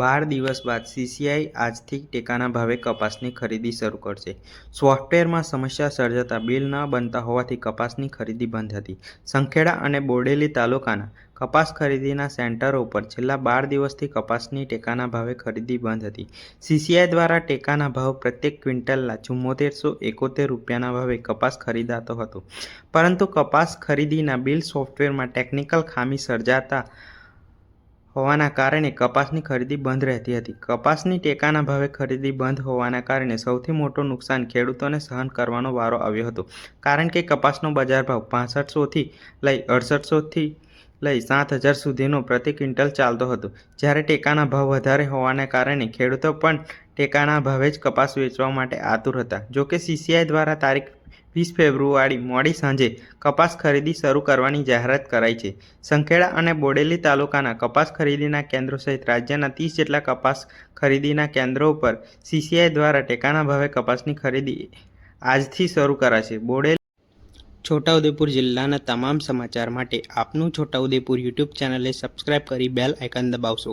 બાર દિવસ બાદ સીસીઆઈ આજથી ટેકાના ભાવે કપાસની ખરીદી શરૂ કરશે. સોફ્ટવેરમાં સમસ્યા સર્જાતા બિલ ન બનતા હોવાથી કપાસની ખરીદી બંધ હતી. સંખેડા અને બોડેલી તાલુકાના કપાસ ખરીદીના સેન્ટરો ઉપર છેલ્લા બાર દિવસથી કપાસની ટેકાના ભાવે ખરીદી બંધ હતી. સીસીઆઈ દ્વારા ટેકાના ભાવ પ્રત્યેક ક્વિન્ટલના ચુમ્મોતેરસો એકોતેર રૂપિયાના ભાવે કપાસ ખરીદાતો હતો. પરંતુ કપાસ ખરીદીના બિલ સોફ્ટવેરમાં ટેકનિકલ ખામી સર્જાતા હોવાના કારણે કપાસની ખરીદી બંધ રહેતી હતી. કપાસની ટેકાના ભાવે ખરીદી બંધ હોવાના કારણે સૌથી મોટું નુકસાન ખેડૂતોને સહન કરવાનો વારો આવ્યો હતો. કારણ કે કપાસનો બજાર ભાવ પાસઠસોથી લઈ અડસઠસોથી લઈ સાત હજાર સુધીનો પ્રતિ ક્વિન્ટલ ચાલતો હતો. જ્યારે ટેકાના ભાવ વધારે હોવાને કારણે ખેડૂતો પણ ટેકાના ભાવે જ કપાસ વેચવા માટે આતુર હતા. જોકે સીસીઆઈ દ્વારા તારીખ વીસ ફેબ્રુઆરી મોડી સાંજે કપાસ ખરીદી શરૂ કરવાની જાહેરાત કરાઈ છે. સંખેડા અને બોડેલી તાલુકાના કપાસ ખરીદીના કેન્દ્રો સહિત રાજ્યના ત્રીસ જેટલા કપાસ ખરીદીના કેન્દ્રો ઉપર સીસીઆઈ દ્વારા ટેકાના ભાવે કપાસની ખરીદી આજથી શરૂ કરાશે. બોડેલી છોટાઉદેપુર જિલ્લાના તમામ સમાચાર માટે આપનું છોટાઉદેપુર યુટ્યુબ ચેનલને સબસ્ક્રાઇબ કરી બેલ આઇકન દબાવશો.